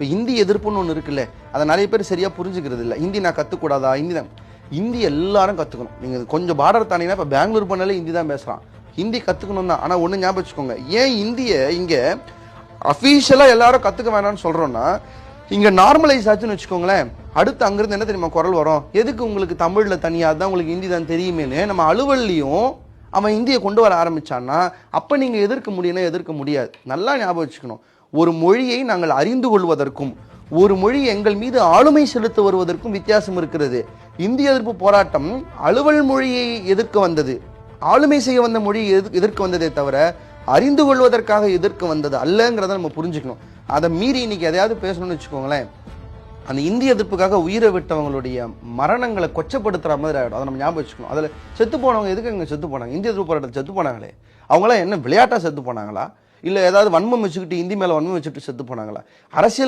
இப்போ ஹிந்தி எதிர்ப்புன்னு ஒன்று இருக்குல்ல அதை நிறைய பேர் சரியாக புரிஞ்சுக்கிறது இல்லை. ஹிந்தி நான் கற்றுக்கூடாதா ஹிந்தி தான். ஹிந்தி எல்லாரும் கற்றுக்கணும் நீங்கள் கொஞ்சம் பார்டர் தானீங்கன்னா இப்போ பெங்களூர் போனாலே ஹிந்தி தான் பேசுகிறான் ஹிந்தி கற்றுக்கணும் தான். ஆனால் ஒன்று ஞாபகம் வச்சுக்கோங்க. ஏன் ஹிந்தியை இங்கே அஃபீஷியலாக எல்லாரும் கற்றுக்க வேணாம்னு சொல்கிறோன்னா இங்கே நார்மலைஸ் ஆச்சுன்னு வச்சுக்கோங்களேன். அடுத்து அங்கிருந்து என்ன தெரியுமா குரல் வரும்? எதுக்கு உங்களுக்கு தமிழில் தனியாக தான் உங்களுக்கு ஹிந்தி தான் தெரியுமேன்னு நம்ம அலுவல்லையும் அவன் இந்தியை கொண்டு வர ஆரம்பிச்சான்னா அப்போ நீங்கள் எதிர்க்க முடியும்னா எதிர்க்க முடியாது. நல்லா ஞாபகம் வச்சுக்கணும். ஒரு மொழியை நாங்கள் அறிந்து கொள்வதற்கும் ஒரு மொழி எங்கள் மீது ஆளுமை செலுத்த வருவதற்கும் வித்தியாசம் இருக்கிறது. இந்திய எதிர்ப்பு போராட்டம் அலுவல் மொழியை எதிர்க்க வந்தது. ஆளுமை செய்ய வந்த மொழி எதிர்- எதிர்க்க வந்ததே தவிர அறிந்து கொள்வதற்காக எதிர்க்க வந்தது அல்லங்கிறத நம்ம புரிஞ்சுக்கணும். அதை மீறி இன்னைக்கு எதையாவது பேசணும்னு வச்சுக்கோங்களேன். அந்த இந்திய எதிர்ப்புக்காக உயிரை விட்டவங்களுடைய மரணங்களை கொச்சப்படுத்துற மாதிரி ஆகிடும் அதை நம்ம ஞாபகம் வச்சுக்கணும். அதில் செத்து போனவங்க எதுக்கு இங்கே செத்து போனாங்க? இந்திய எதிர்ப்பு போராட்டத்தில் செத்து போனாங்களே. அவங்களாம் என்ன விளையாட்டாக செத்து போனாங்களா? இல்லை ஏதாவது வன்மம் வச்சுக்கிட்டு இந்தி மேலே வன்மம் வச்சுட்டு செத்து போனாங்களா? அரசியல்